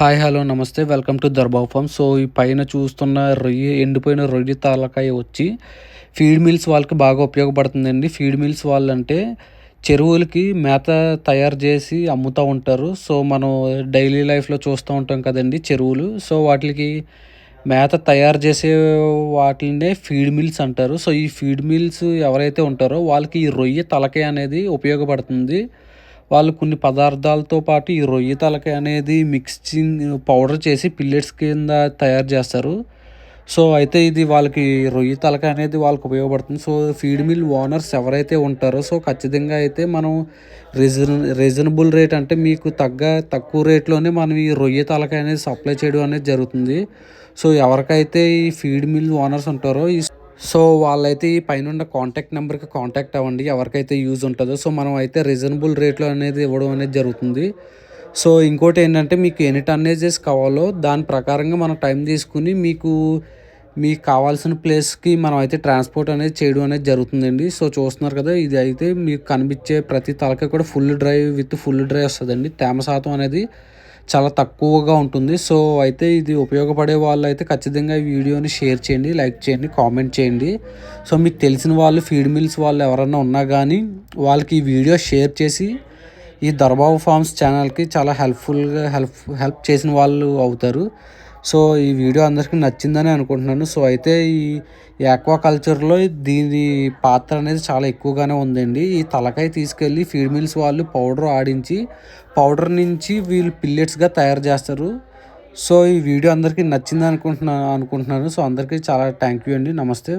Hi hello నమస్తే welcome to దర్బాబ్ farm. So ఈ పైన చూస్తున్న రొయ్యి ఎండిపోయిన రొయ్యి తాలకాయ వచ్చి ఫీడ్ మిల్స్ వాళ్ళకి బాగా ఉపయోగపడుతుందండి. ఫీడ్ మిల్స్ వాళ్ళంటే చెరువులకి మేత తయారు చేసి అమ్ముతూ ఉంటారు. సో మనం డైలీ లైఫ్లో చూస్తూ ఉంటాం కదండి చెరువులు. సో వాటికి మేత తయారు చేసే వాటినే ఫీడ్ మిల్స్ అంటారు. సో ఈ ఫీడ్ మిల్స్ ఎవరైతే ఉంటారో వాళ్ళకి ఈ రొయ్య తలకాయ అనేది ఉపయోగపడుతుంది. వాళ్ళు కొన్ని పదార్థాలతో పాటు ఈ రొయ్య తలకాయ అనేది మిక్సింగ్ పౌడర్ చేసి పిల్లెట్స్ కింద తయారు చేస్తారు. సో అయితే ఇది వాళ్ళకి రొయ్య తలక అనేది వాళ్ళకి ఉపయోగపడుతుంది. సో ఫీడ్ మిల్ ఓనర్స్ ఎవరైతే ఉంటారో సో ఖచ్చితంగా అయితే మనం రీజన్ రీజనబుల్ రేట్ అంటే మీకు తగ్గ తక్కువ రేట్లోనే మనం ఈ రొయ్య తలకాయ అనేది సప్లై చేయడం అనేది జరుగుతుంది. సో ఎవరికైతే ఈ ఫీడ్ మిల్ ఓనర్స్ ఉంటారో ఈ సో వాళ్ళైతే ఈ పైన కాంటాక్ట్ నెంబర్కి కాంటాక్ట్ అవ్వండి ఎవరికైతే యూజ్ ఉంటుందో. సో మనం అయితే రీజనబుల్ రేట్లో అనేది ఇవ్వడం అనేది జరుగుతుంది. సో ఇంకోటి ఏంటంటే మీకు ఎన్ని టన్నేజెస్ కావాలో దాని ప్రకారంగా మనం టైం తీసుకుని మీకు మీకు కావాల్సిన ప్లేస్కి మనం అయితే ట్రాన్స్పోర్ట్ అనేది చేయడం అనేది జరుగుతుందండి. సో చూస్తున్నారు కదా ఇది అయితే మీకు కనిపించే ప్రతి తలకి కూడా full drive with full drive వస్తుందండి. తేమ శాతం అనేది చాలా తక్కువగా ఉంటుంది. సో అయితే ఇది ఉపయోగపడే వాళ్ళు అయితే ఖచ్చితంగా ఈ వీడియోని షేర్ చేయండి లైక్ చేయండి కామెంట్ చేయండి. సో మీకు తెలిసిన వాళ్ళు ఫీడ్ మిల్స్ వాళ్ళు ఎవరన్నా ఉన్నా కానీ వాళ్ళకి ఈ వీడియో షేర్ చేసి ఈ దర్బాబు ఫార్మ్స్ ఛానల్కి చాలా హెల్ప్ఫుల్గా హెల్ప్ హెల్ప్ చేసిన వాళ్ళు అవుతారు. సో ఈ వీడియో అందరికీ నచ్చిందని అనుకుంటున్నాను. సో అయితే ఈ ఆక్వా కల్చర్లో దీని పాత్ర అనేది చాలా ఎక్కువగానే ఉందండి. ఈ తలకాయ తీసుకెళ్ళి ఫీడ్ మిల్స్ వాళ్ళు పౌడర్ ఆడించి పౌడర్ నుంచి వీళ్ళు పిల్లెట్స్గా తయారు చేస్తారు. సో ఈ వీడియో అందరికీ నచ్చింది అనుకుంటున్నాను అనుకుంటున్నాను. సో అందరికీ చాలా థ్యాంక్ యూ అండి. నమస్తే.